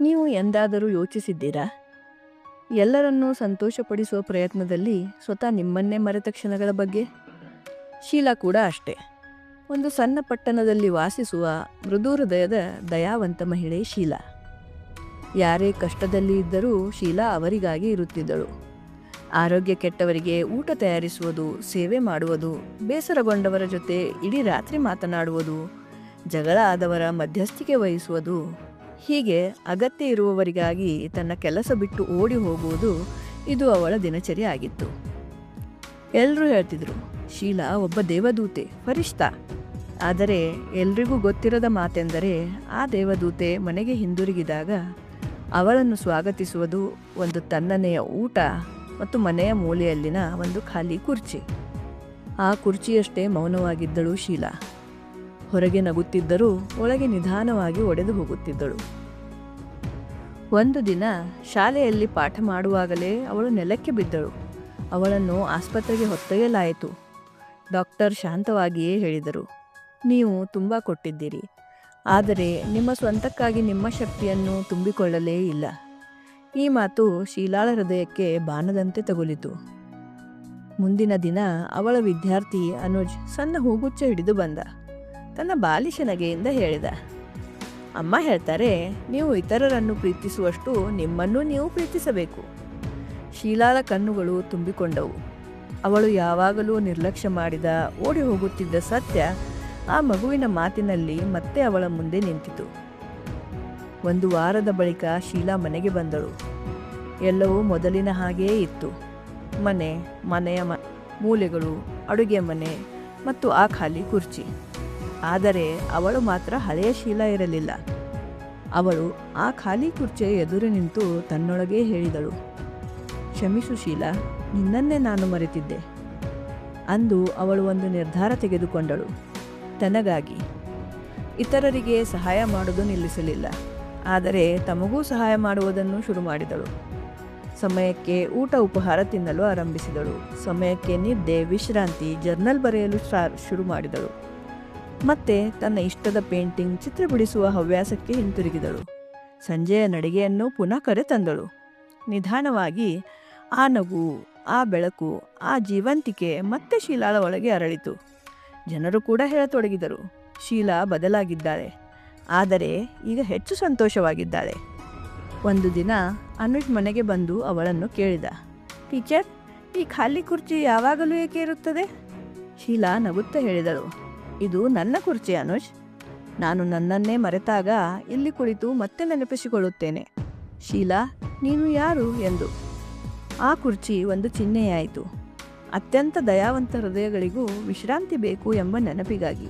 ನೀವು ಎಂದಾದರೂ ಯೋಚಿಸಿದ್ದೀರಾ? ಎಲ್ಲರನ್ನೂ ಸಂತೋಷಪಡಿಸುವ ಪ್ರಯತ್ನದಲ್ಲಿ ಸ್ವತಃ ನಿಮ್ಮನ್ನೇ ಮರೆತ ಕ್ಷಣಗಳ ಬಗ್ಗೆ? ಶೀಲಾ ಕೂಡ ಅಷ್ಟೇ. ಒಂದು ಸಣ್ಣ ಪಟ್ಟಣದಲ್ಲಿ ವಾಸಿಸುವ ಮೃದು ಹೃದಯದ ದಯಾವಂತ ಮಹಿಳೆ ಶೀಲಾ. ಯಾರೇ ಕಷ್ಟದಲ್ಲಿ ಇದ್ದರೂ ಶೀಲಾ ಅವರಿಗಾಗಿ ಇರುತ್ತಿದ್ದಳು. ಆರೋಗ್ಯ ಕೆಟ್ಟವರಿಗೆ ಊಟ ತಯಾರಿಸುವುದು, ಸೇವೆ ಮಾಡುವುದು, ಬೇಸರಗೊಂಡವರ ಜೊತೆ ಇಡೀ ರಾತ್ರಿ ಮಾತನಾಡುವುದು, ಜಗಳ ಆದವರ ಮಧ್ಯಸ್ಥಿಕೆ ವಹಿಸುವುದು ಹೀಗೆ ಅಗತ್ಯ ಇರುವವರಿಗಾಗಿ ತನ್ನ ಕೆಲಸ ಬಿಟ್ಟು ಓಡಿ ಹೋಗುವುದು ಇದು ಅವಳ ದಿನಚರಿ ಆಗಿತ್ತು. ಎಲ್ಲರೂ ಹೇಳ್ತಿದ್ರು, ಶೀಲಾ, ಒಬ್ಬ ದೇವದೂತೆ ಪರಿಷ್ಠ ಆದರೆ ಎಲ್ರಿಗೂ ಗೊತ್ತಿರದ ಮಾತೆಂದರೆ ಆ ದೇವದೂತೆ ಮನೆಗೆ ಹಿಂದಿರುಗಿದಾಗ ಅವಳನ್ನು ಸ್ವಾಗತಿಸುವುದು ಒಂದು ತನ್ನನೆಯ ಊಟ ಮತ್ತು ಮನೆಯ ಮೂಲೆಯಲ್ಲಿನ ಒಂದು ಖಾಲಿ ಕುರ್ಚಿ. ಆ ಕುರ್ಚಿಯಷ್ಟೇ ಮೌನವಾಗಿದ್ದಳು ಶೀಲಾ. ಹೊರಗೆ ನಗುತ್ತಿದ್ದರೂ ಒಳಗೆ ನಿಧಾನವಾಗಿ ಒಡೆದು ಹೋಗುತ್ತಿದ್ದಳು. ಒಂದು ದಿನ ಶಾಲೆಯಲ್ಲಿ ಪಾಠ ಮಾಡುವಾಗಲೇ ಅವಳು ನೆಲಕ್ಕೆ ಬಿದ್ದಳು. ಅವಳನ್ನು ಆಸ್ಪತ್ರೆಗೆ ಹೊತ್ತೊಯ್ಯಲಾಯಿತು. ಡಾಕ್ಟರ್ ಶಾಂತವಾಗಿಯೇ ಹೇಳಿದರು, ನೀವು ತುಂಬ ಕೊಟ್ಟಿದ್ದೀರಿ. ಆದರೆ ನಿಮ್ಮ ಸ್ವಂತಕ್ಕಾಗಿ ನಿಮ್ಮ ಶಕ್ತಿಯನ್ನು ತುಂಬಿಕೊಳ್ಳಲೇ ಇಲ್ಲ. ಈ ಮಾತು ಶೀಲಾಳ ಹೃದಯಕ್ಕೆ ಬಾಣದಂತೆ ತಗುಲಿತು. ಮುಂದಿನ ದಿನ ಅವಳ ವಿದ್ಯಾರ್ಥಿ ಅನುಜ್ ಸಣ್ಣ ಹೂಗುಚ್ಚ ಹಿಡಿದು ಬಂದ. ತನ್ನ ಬಾಲಿಶ ನಗೆಯಿಂದ ಹೇಳಿದ. ಅಮ್ಮ ಹೇಳ್ತಾರೆ, ನೀವು ಇತರರನ್ನು ಪ್ರೀತಿಸುವಷ್ಟು ನಿಮ್ಮನ್ನು ನೀವು ಪ್ರೀತಿಸಬೇಕು. ಶೀಲಾಲ ಕಣ್ಣುಗಳು ತುಂಬಿಕೊಂಡವು. ಅವಳು ಯಾವಾಗಲೂ ನಿರ್ಲಕ್ಷ್ಯ ಮಾಡಿದ, ಓಡಿ ಹೋಗುತ್ತಿದ್ದ ಸತ್ಯ ಆ ಮಗುವಿನ ಮಾತಿನಲ್ಲಿ ಮತ್ತೆ ಅವಳ ಮುಂದೆ ನಿಂತಿತು. ಒಂದು ವಾರದ ಬಳಿಕ ಶೀಲಾ ಮನೆಗೆ ಬಂದಳು. ಎಲ್ಲವೂ ಮೊದಲಿನ ಹಾಗೆಯೇ ಇತ್ತು. ಮನೆ, ಮನೆಯ ಮ, ಮೂಲೆಗಳು, ಅಡುಗೆ ಮನೆ ಮತ್ತು ಆ ಖಾಲಿ ಕುರ್ಚಿ. ಆದರೆ ಅವಳು ಮಾತ್ರ ಹಳೆಯ ಶೀಲಾ ಇರಲಿಲ್ಲ. ಅವಳು ಆ ಖಾಲಿ ಕುರ್ಚಿಯ ಎದುರು ನಿಂತು ತನ್ನೊಳಗೇ ಹೇಳಿದಳು, ಕ್ಷಮಿಸು ಶೀಲ, ನಿನ್ನನ್ನೇ ನಾನು ಮರೆತಿದ್ದೆ ಅಂದು ಅವಳು ಒಂದು ನಿರ್ಧಾರ ತೆಗೆದುಕೊಂಡಳು. ತನಗಾಗಿ ಇತರರಿಗೆ ಸಹಾಯ ಮಾಡುವುದು ನಿಲ್ಲಿಸಲಿಲ್ಲ, ಆದರೆ ತಮಗೂ ಸಹಾಯ ಮಾಡುವುದನ್ನು ಶುರು ಮಾಡಿದಳು. ಸಮಯಕ್ಕೆ ಊಟ ಉಪಹಾರ ತಿನ್ನಲು ಆರಂಭಿಸಿದಳು. ಸಮಯಕ್ಕೆ ನಿದ್ದೆ, ವಿಶ್ರಾಂತಿ, ಜರ್ನಲ್ ಬರೆಯಲು ಶುರು ಮಾಡಿದಳು. ಮತ್ತೆ ತನ್ನ ಇಷ್ಟದ ಪೇಂಟಿಂಗ್ ಚಿತ್ರ ಬಿಡಿಸುವ ಹವ್ಯಾಸಕ್ಕೆ ಹಿಂತಿರುಗಿದಳು. ಸಂಜೆಯ ನಡಿಗೆಯನ್ನು ಪುನಃ ಕರೆತಂದಳು. ನಿಧಾನವಾಗಿ, ಆ ನಗು, ಆ ಬೆಳಕು, ಆ ಜೀವಂತಿಕೆ ಮತ್ತೆ ಶೀಲಾಳ ಒಳಗೆ ಅರಳಿತು. ಜನರು ಕೂಡ ಹೇಳತೊಡಗಿದರು. ಶೀಲಾ ಬದಲಾಗಿದ್ದಾಳೆ. ಆದರೆ ಈಗ ಹೆಚ್ಚು ಸಂತೋಷವಾಗಿದ್ದಾಳೆ. ಒಂದು ದಿನ ಅನುಜ್ ಮನೆಗೆ ಬಂದು ಅವಳನ್ನು ಕೇಳಿದ. ಟೀಚರ್, ಈ ಖಾಲಿ ಕುರ್ಚಿ ಯಾವಾಗಲೂ ಏಕೆ ಇರುತ್ತದೆ? ಶೀಲಾ ನಗುತ್ತಾ ಹೇಳಿದಳು. ಇದು ನನ್ನ ಕುರ್ಚಿ ಅನುಜ್ ನಾನು ನನ್ನನ್ನೇ ಮರೆತಾಗ ಇಲ್ಲಿ ಕುಳಿತು ಮತ್ತೆ ನೆನಪಿಸಿಕೊಳ್ಳುತ್ತೇನೆ. ಶೀಲಾ, ನೀನು ಯಾರು ಎಂದು. ಆ ಕುರ್ಚಿ ಒಂದು ಚಿಹ್ನೆಯಾಯಿತು. ಅತ್ಯಂತ ದಯಾವಂತ ಹೃದಯಗಳಿಗೂ ವಿಶ್ರಾಂತಿ ಬೇಕು ಎಂಬ ನೆನಪಿಗಾಗಿ.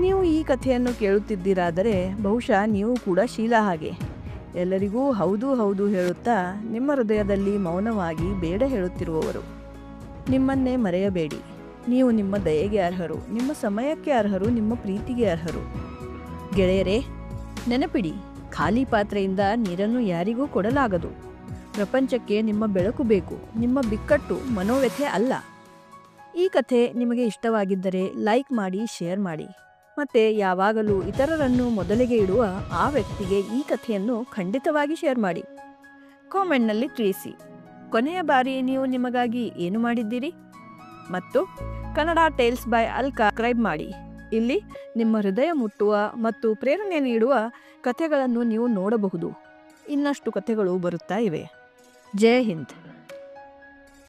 ನೀವು ಈ ಕಥೆಯನ್ನು ಕೇಳುತ್ತಿದ್ದೀರಾದರೆ ಬಹುಶಃ ನೀವು ಕೂಡ ಶೀಲಾ ಹಾಗೆ. ಎಲ್ಲರಿಗೂ ಹೌದು ಹೌದು ಹೇಳುತ್ತಾ ನಿಮ್ಮ ಹೃದಯದಲ್ಲಿ ಮೌನವಾಗಿ ಬೇಡ ಹೇಳುತ್ತಿರುವವರು. ನಿಮ್ಮನ್ನೇ ಮರೆಯಬೇಡಿ. ನೀವು ನಿಮ್ಮ ದಯೆಗೆ ಅರ್ಹರು, ನಿಮ್ಮ ಸಮಯಕ್ಕೆ ಅರ್ಹರು, ನಿಮ್ಮ ಪ್ರೀತಿಗೆ ಅರ್ಹರು. ಗೆಳೆಯರೇ, ನೆನಪಿಡಿ, ಖಾಲಿ ಪಾತ್ರೆಯಿಂದ ನೀರನ್ನು ಯಾರಿಗೂ ಕೊಡಲಾಗದು. ಪ್ರಪಂಚಕ್ಕೆ ನಿಮ್ಮ ಬೆಳಕು ಬೇಕು, ನಿಮ್ಮ ಬಿಕ್ಕಟ್ಟು ಮನೋವ್ಯಥೆ ಅಲ್ಲ. ಈ ಕಥೆ ನಿಮಗೆ ಇಷ್ಟವಾಗಿದ್ದರೆ ಲೈಕ್ ಮಾಡಿ, ಶೇರ್ ಮಾಡಿ. ಮತ್ತೆ ಯಾವಾಗಲೂ ಇತರರನ್ನು ಮೊದಲಿಗೆ ಇಡುವ ಆ ವ್ಯಕ್ತಿಗೆ ಈ ಕಥೆಯನ್ನು ಖಂಡಿತವಾಗಿ ಶೇರ್ ಮಾಡಿ. ಕಾಮೆಂಟ್ನಲ್ಲಿ ತಿಳಿಸಿ. ಕೊನೆಯ ಬಾರಿ ನೀವು ನಿಮಗಾಗಿ ಏನು ಮಾಡಿದ್ದೀರಿ? ಮತ್ತು Kannada tales by Alka subscribe ಮಾಡಿ. ಇಲ್ಲಿ ನಿಮ್ಮ ಹೃದಯ ಮುಟ್ಟುವ ಮತ್ತು ಪ್ರೇರಣೆ ನೀಡುವ ಕಥೆಗಳನ್ನು ನೀವು ನೋಡಬಹುದು. ಇನ್ನಷ್ಟು ಕಥೆಗಳು ಬರುತ್ತಾ ಇವೆ. ಜೈ ಹಿಂದ್.